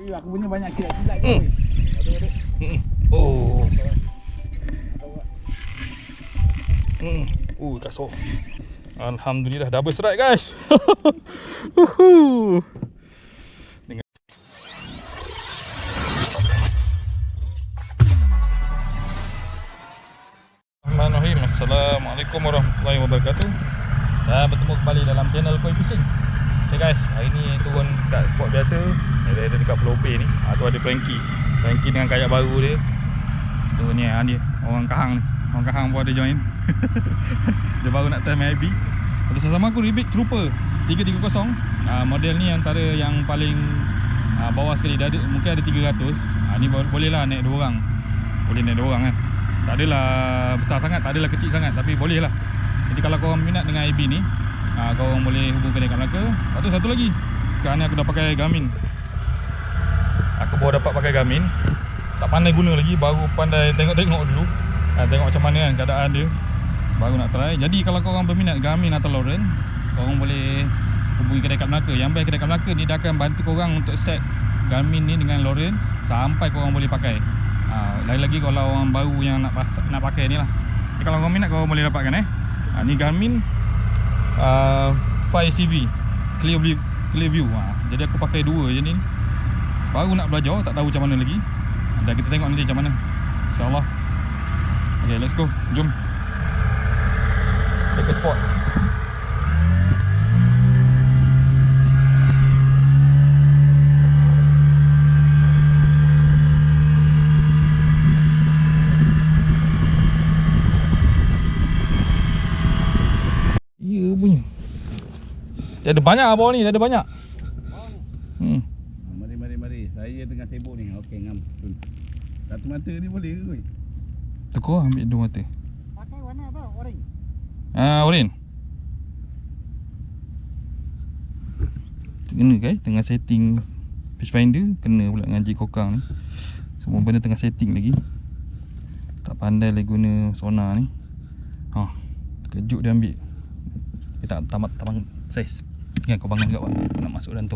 Eh, aku punya banyak kilat-kilat. Hmm. weh. Oh. Hmm. Uh, kasar. Alhamdulillah double strike guys. Uhu. Assalamualaikum warahmatullahi wabarakatuh. Dan bertemu kembali dalam channel Koi Fishing. Okay guys, hari ni turun kat spot biasa. Ada ada dekat Pulau Peh ni. Ah tu ada Frankie. Frankie dengan kayak baru dia. Tu ni ah, dia orang Kahang ni. Orang Kahang pun ada join. dia baru nak test MIB. Ada sesama aku Ribik Trooper 330. Ah model ni antara yang paling ah, bawah sekali. Ada, mungkin ada 300. Ah ni bo- boleh lah naik dua orang. Boleh naik dua orang kan. Tak adalah besar sangat, tak adalah kecil sangat tapi boleh lah. Jadi kalau korang minat dengan IB ni, ah korang boleh hubungkan dekat Melaka. Lepas tu satu lagi. Sekarang ni aku dah pakai Garmin. Aku baru dapat pakai Garmin. Tak pandai guna lagi, baru pandai tengok-tengok dulu. Ah, tengok macam mana kan keadaan dia. Baru nak try. Jadi kalau korang berminat Garmin atau Lauren, korang boleh hubungi kedai kat Melaka. Yang best kedai kat Melaka ni dia akan bantu korang untuk set Garmin ni dengan Lauren sampai korang boleh pakai. Ha, lain lagi kalau orang baru yang nak nak pakai ni lah. Jadi kalau korang minat korang boleh dapatkan eh. Ha, ni Garmin uh, 5CV Clear View, Clear View. Ha, jadi aku pakai dua je ni. Baru nak belajar tak tahu macam mana lagi. Dan kita tengok nanti macam mana. InsyaAllah. Okay, let's go. Jom. Take a spot. Ya punya. Dia ada banyak bawah ni, dia ada banyak. Hmm. Ah, Mari, mari, mari. Saya tengah sibuk ni. Okey, ngam. Satu mata ni boleh ke, weh? Tekor ambil dua mata. Pakai warna apa? Orange. Ah, Orin. Kena kan tengah setting fish finder kena pula dengan J kokang ni. Semua benda tengah setting lagi. Tak pandai lagi guna sonar ni. Ha. Kejut dia ambil. Dia tak tamat tabang saiz. Ingat kau bangun bawah. Kau nak masuk. Bangun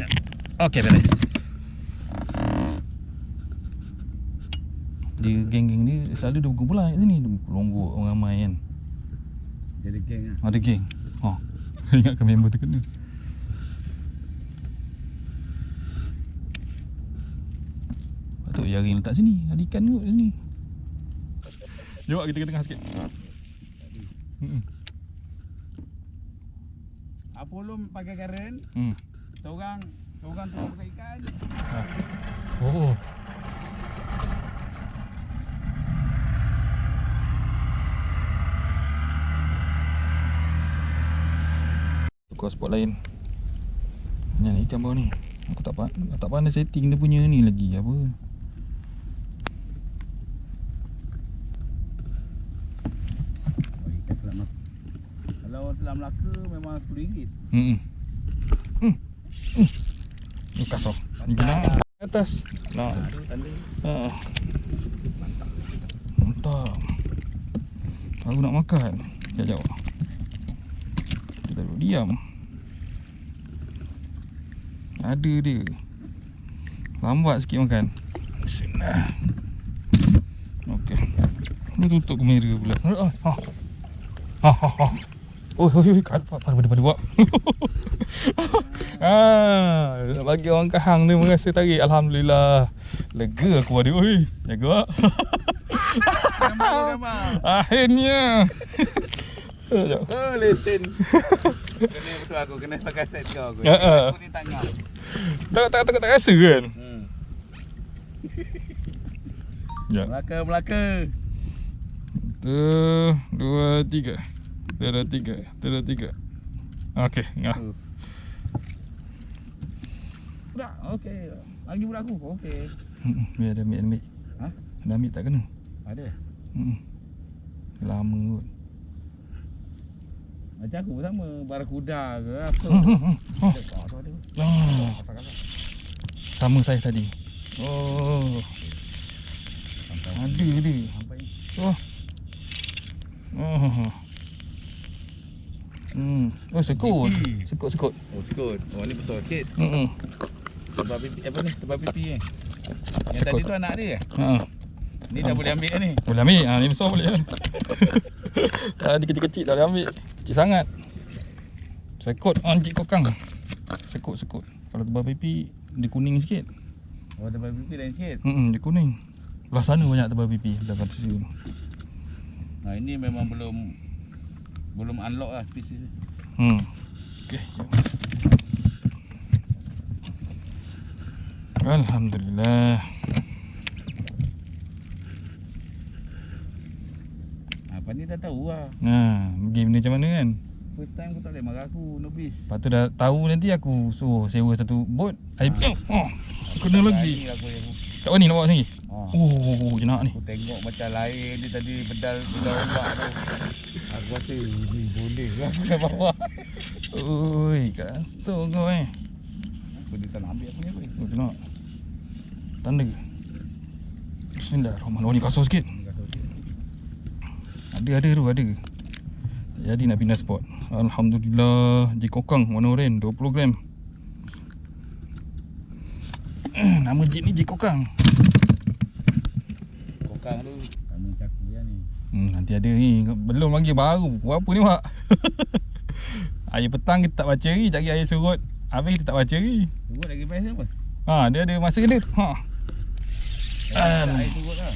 tak? Okey beres. Dia geng-geng dia selalu dia berkumpulan kat sini. Dia Lombok orang ramai kan. Jadi geng lah. Ada geng. Ha. Ingatkan member tu kena. Patut jaring letak sini. Ada ikan kot sini. Jom kita ke tengah sikit. Hmm. Apollo pakai karen. Hmm. Seorang, seorang tu pakai ikan. Ha. Oh. Tukar spot lain. Ni ikan bawah ni. Aku tak tak pandai setting dia punya ni lagi apa. Oh, ikan selam Melaka. Kalau selam Melaka memang RM10. Hmm. Hmm. Hmm. Ni kasar. Ni kena atas. Nah. Aduh, tanda. Ha. Mantap. Aku nak makan. Sekejap jap. Kita duduk diam. Ada dia. Lambat sikit makan. Bismillah. Okey. Ni tutup kamera pula. Ha. Ha. Ha ha ha. Oi oi oi kat pada pada pada buat. ah, nak bagi orang kahang ni merasa tarik alhamdulillah. Lega aku pada oi. Jaga. Gambar. Akhirnya. Oh, lesen. kena betul aku kena pakai set kau aku. Ya, ya. Aku ni tangga. Tak tak tak tak rasa kan? Hmm. Ya. Melaka, Melaka. Satu, dua, tiga. Dua, tiga. Dua, tiga. Okey, ngah. Uh. Budak, okey. Lagi budak aku. Okey. Hmm, Biar dia ambil ambil. Ha? Dia ambil tak kena. Ada. Hmm. Lama kot. Macam aku sama. Barakuda ke apa. Hmm, hmm, hmm. Oh. Ada ada. Oh. Kata-kata. Sama saiz tadi. Oh, Sampai. ada dia. Sampai. Oh. Oh. Hmm. Oh sekut. Sekut sekut. Oh sekut. Oh ni besar sikit. Hmm. Tebal pipi apa ni? Tebal pipi ni. Yang Sekut. tadi tu anak dia. Ha. Ni dah boleh ambil ni. Boleh ambil. Ha ni besar boleh. Ah ni kecil-kecil tak boleh ambil. Kecil sangat. Sekut anjing kokang. Sekut sekut. Kalau tebal pipi dia kuning sikit. Oh tebal pipi lain sikit. Hmm, dia kuning. Belah sana banyak tebal pipi dekat sisi tu. Nah ini memang belum belum unlock lah spesies ni. Hmm. Okey. Alhamdulillah. Apa ni dah tahu lah. Nah, game ni macam mana kan? First time aku tak boleh marah aku nobis. Lepas tu dah tahu nanti aku suruh sewa satu boat. Air oh, oh, kena lagi. Aku, aku. Kat mana nak bawa sini? Oh. Oh, jenak ni. Aku tengok macam lain dia tadi pedal pedal ombak tu. Aku kata ni boleh lah nak bawa. Oi, kasut kau eh. Aku dia tak nak ambil aku ni apa ni? Oh, jenak. Tanda. Bismillahirrahmanirrahim. Oh, ni kasut sikit. Ni. Ada ada tu ada. Jadi nak pindah spot. Alhamdulillah Jeep Kokang warna oranye 20 gram. Nama jeep ni Jeep Kokang tu kamu caku ya ni. Hmm, nanti ada ni. Belum lagi baru. Buat apa ni mak? air petang kita tak baca lagi. Cari air surut. Habis kita tak baca lagi. Turut lagi best apa? Ha, dia ada masa dia. Ha. Um. air turut lah.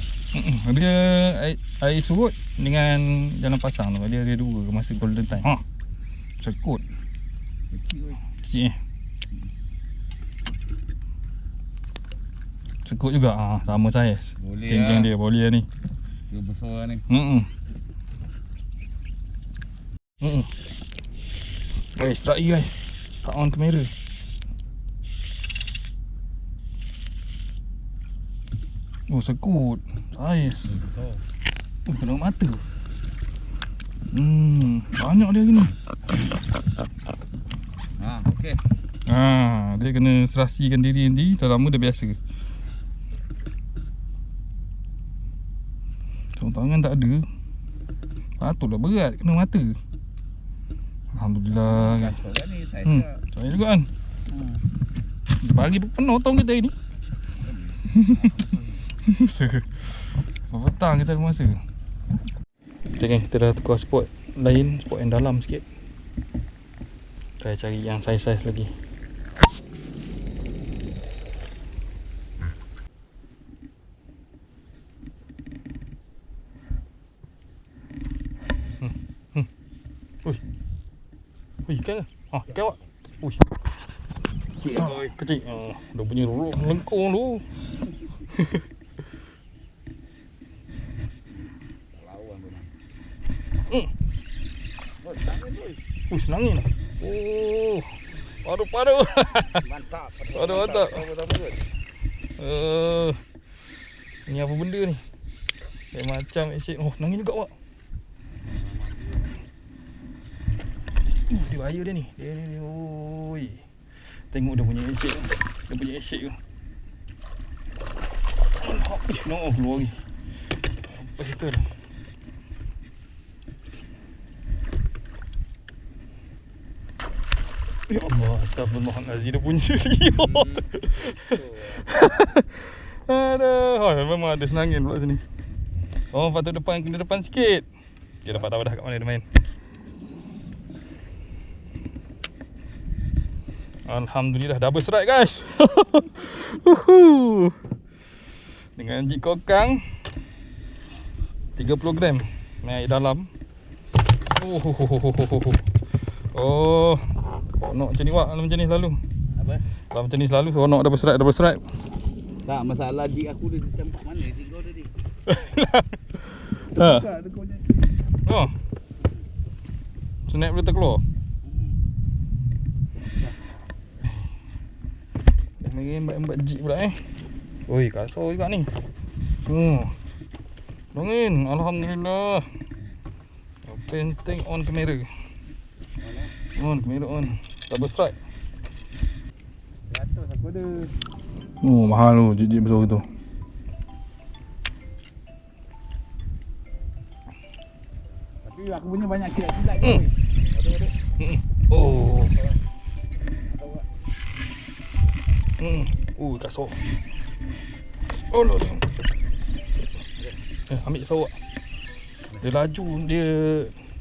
Dia air, air surut dengan jalan pasang tu. Dia ada dua masa golden time. Ha. Sekut. Kecil. Kecil eh. Sekut juga. Ha, sama saiz. Boleh Geng-geng lah. dia boleh lah ni. Dia besar ni. Hmm. Hmm. Guys, strike guys. Tak on kamera. Oh, sekut. Saiz. Dia besar. Oh, kena mata. Hmm, banyak dia gini. Ha, okey. Ha, dia kena serasikan diri nanti. Dah lama dah biasa. Sarung tangan tak ada. Patutlah berat kena mata. Alhamdulillah. Kasut kan Hmm, juga. saya juga kan. Hmm. Bagi penonton kita ni. Masa Petang kita ada masa Okay kan kita dah tukar spot lain Spot yang dalam sikit Try cari yang saiz-saiz lagi Hmm, hmm. Ui Ui ikan ke? Ha ikan awak Ui Kecil oi. Kecil. Oh, dia punya rok melengkung tu. Lawan tu. Hmm. Oh, tangan. Uh, senangin. Oh. Padu. Mantap. Mantap, mantap. Mantap betul. uh, ni apa benda ni? Kayak macam asyik. Oh, nangin juga awak. Uh, dia bahaya dia ni. Dia ni. dia. Oi. Tengok dia punya asyik. Dia punya asyik tu. Oh, no, keluar lagi. Apa itu? Ya Allah, astagfirullahalazim dia punya. Aduh, oh, memang ada senangin pula sini. Oh, patut depan kena depan sikit. Dia dapat tahu dah kat mana dia main. Alhamdulillah double strike guys. Dengan jig kokang 30 gram main air dalam. Oh, oh, oh, oh, oh, oh. oh. Seronok macam ni wak macam ni selalu. Apa? Kalau macam ni selalu seronok double strike double strike. Tak, masalah jig aku dia campak mana jig kau tadi? ha. Oh. Snap boleh terkeluar. Dah main embat-embat jeep pula eh. Oi, kasar juga ni. Oh. Dongin, alhamdulillah. Penting on kamera. On kamera on. Double strike. Jatuh aku ada. Oh, mahal tu jeep-jeep besar tu. Tapi aku punya banyak kilat-kilat Hmm. hmm. Ada. kat sawah. Oh, lo. Eh, ambil sawah. Dia laju, dia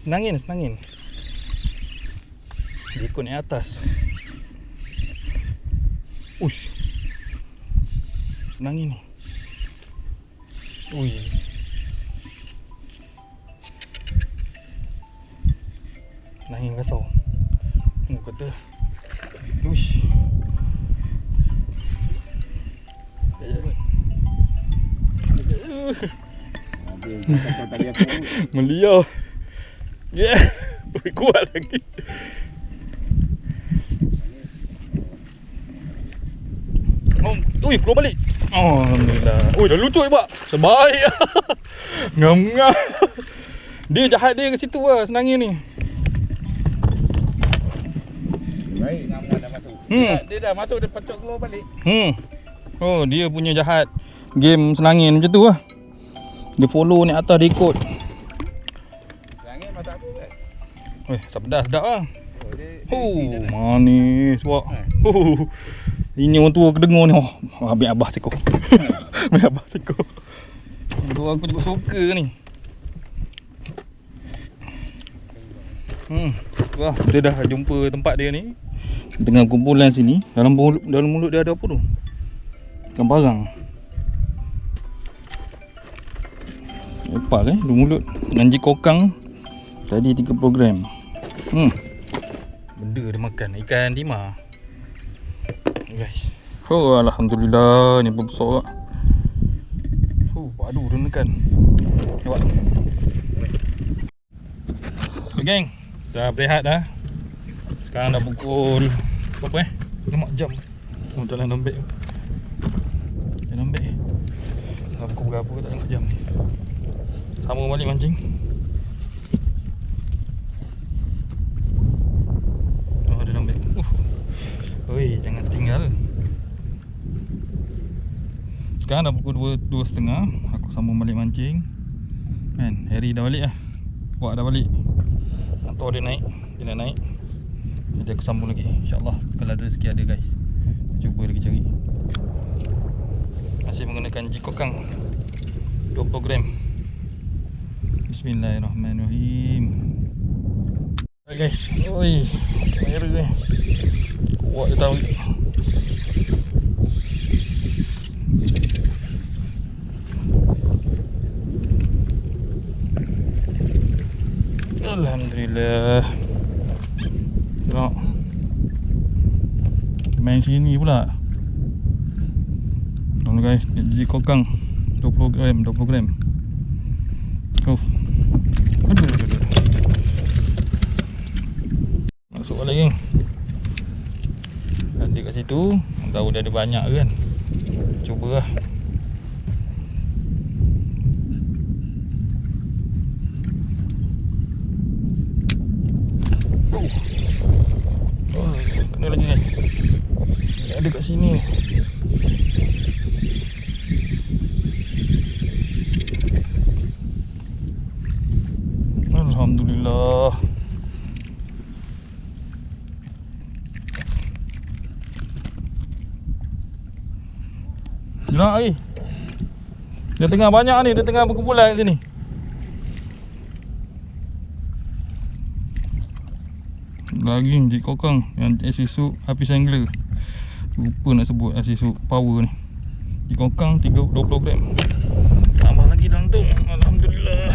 senangin, senangin. Dia ikut naik atas. Ush. Senangin ni. Ui. Senangin kasau. Oh, kata. Ush. Melia. Yeah. Ui, kuat lagi. Oh, ui, keluar balik. Oh, Alhamdulillah. Ui, dah lucu pak. Sebaik. Ngam-ngam. Dia jahat dia ke situ lah, senangin ni. Baik Ngamuan dah masuk Hmm. dia, dia dah masuk Dia patut keluar balik Hmm. Oh, dia punya jahat. Game senangin macam tu lah. Dia follow ni atas dia ikut. Langit masak apa kan Eh, sedap sedap lah. Oh, Oh, manis wak. Eh. Oh. Ini orang tua kedengar ni. Oh, ambil abah seko. ambil abah seko. Tu aku juga suka ni. Hmm. Wah, kita dah jumpa tempat dia ni. Tengah kumpulan sini. Dalam mulut, dalam mulut dia ada apa tu? Ikan barang. Epal eh, dalam mulut. Nanji kokang. Tadi 30 gram. Hmm. Benda dia makan ikan dima. Guys. Oh alhamdulillah ni besar. Oh padu dia makan. Nampak. Okay, geng. Dah berehat dah. Sekarang dah pukul berapa eh? Lemak jam. Oh, jalan lembek. Jalan lembek. Dah pukul berapa tak tengok jam ni. Sama balik mancing. Oh, dia lembek. Uh. Oi, jangan tinggal. Sekarang dah pukul 2 2.30 Aku sambung balik mancing. Kan, Harry dah balik lah. Wak dah balik. Nak tahu dia naik. Dia nak naik. Jadi aku sambung lagi. InsyaAllah Kalau ada rezeki ada guys. Cuba lagi cari. Masih menggunakan jikokang 20 gram Bismillahirrahmanirrahim. Alright guys. Oi. Air ni Kuat dia tahu. Alhamdulillah. Tengok. Main sini pula. Tolong guys. Jadi kokang. 20 gram 20 gram. Uff Aduh, aduh, aduh. Masuk balik geng Situ Tahu dia ada banyak kan. Cuba lah Oh. Kena lagi kan ada kat sini Alhamdulillah Jenak lagi. Dia tengah banyak ni Dia tengah berkumpulan kat sini. Lagi Jik Kokang Yang Isuzu Hafiz Angler Lupa nak sebut Isuzu Power ni. Jik Kokang 3, 20 gram Tambah lagi dalam tu Alhamdulillah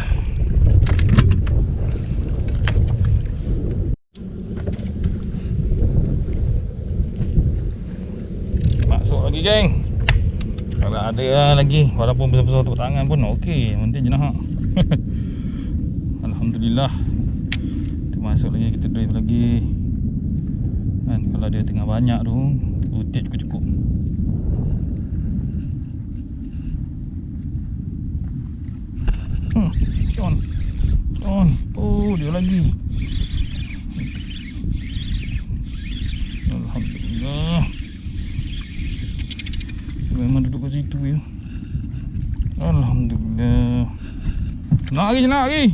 Masuk lagi geng Ada lah lagi. Walaupun besar-besar tepuk tangan pun okey. Nanti jenah Alhamdulillah. Kita masuk lagi Kita drive lagi. Kan, Kalau dia tengah banyak tu Utik cukup-cukup. Hmm, on. On. Oh dia lagi situ je Alhamdulillah. Nak lagi, nak lagi.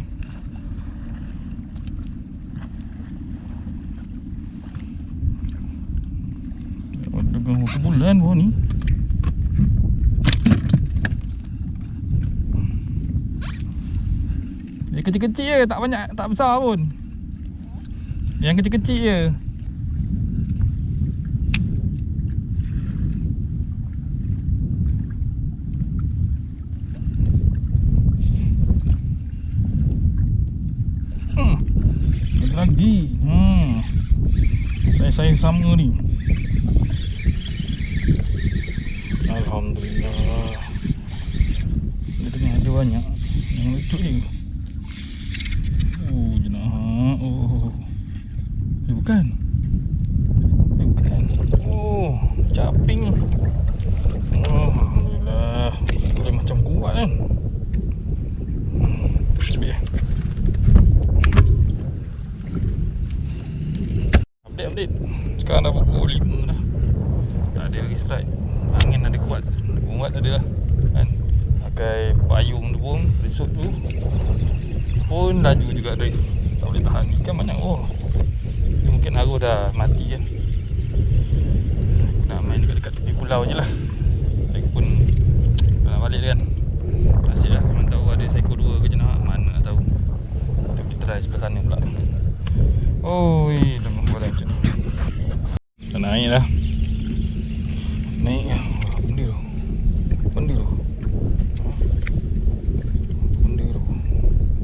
Dengan bulan pun ni. Dia kecil-kecil je, tak banyak, tak besar pun. Yang kecil-kecil je. Lagi. Hmm. Saya saya sama ni. Alhamdulillah. Dia tengah ada banyak yang lucu ni. Oh, jenah. Oh. Eh, bukan. Eh, bukan. Oh, caping. Oh, Alhamdulillah. Boleh macam kuat kan. Hmm, Lebih eh. Update, update. Sekarang dah pukul 5 dah. Tak ada lagi strike. Angin ada kuat. Kuat ada lah. Kan? Pakai payung tu pun, resort tu pun laju juga drive. Tak boleh tahan. Ikan banyak. Oh. Dia mungkin arus dah mati kan. Nak main dekat-dekat tepi pulau je lah. Lagipun nak balik kan. Asyik lah. Memang tahu ada seekor dua ke jenak. Mana nak tahu. Kita pergi try sebelah sana pula. Oh, dah membuat macam ni. Dah naik dah. Naik Benda tu Benda tu Benda tu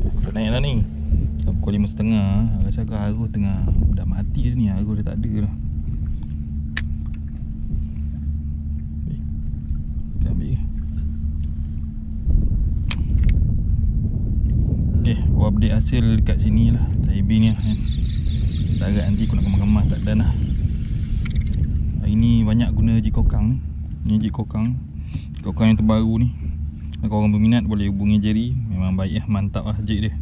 Aku dah naik dah ni Dah pukul lima setengah Rasa aku arus tengah Dah mati dah ni Arus dah tak ada dah Eh, Kita ambil Okay Aku update hasil dekat sini lah. Taibi ni lah kan. Tak agak nanti aku nak kemas-kemas Tak dan lah. Hari ni banyak guna jikokang ni. Ni jikokang Jikokang yang terbaru ni. Kalau korang berminat boleh hubungi Jerry. Memang baik lah Mantap lah jik dia.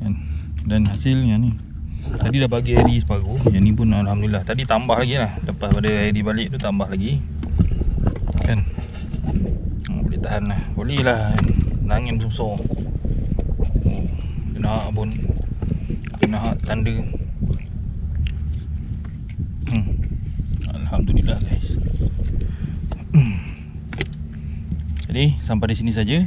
Kan? Dan hasilnya ni. Tadi dah bagi Harry separuh. Yang ni pun Alhamdulillah. Tadi tambah lagi lah. Lepas pada Harry balik tu tambah lagi. Kan. Boleh tahan lah. Boleh lah kan. Angin besar oh, Kena hak pun Kena hak tanda. Hmm. Alhamdulillah guys. Jadi sampai di sini saja.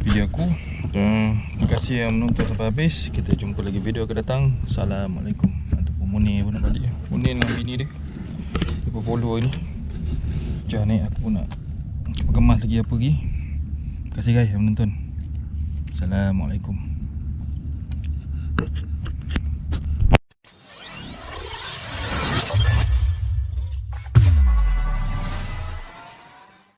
Video aku. Terima kasih yang menonton sampai habis. Kita jumpa lagi video akan datang. Assalamualaikum. Ataupun Munir pun nak balik. Munir dengan bini dia. Dia follow ni. Jangan naik aku nak Kemas lagi apa lagi. Terima kasih guys yang menonton Assalamualaikum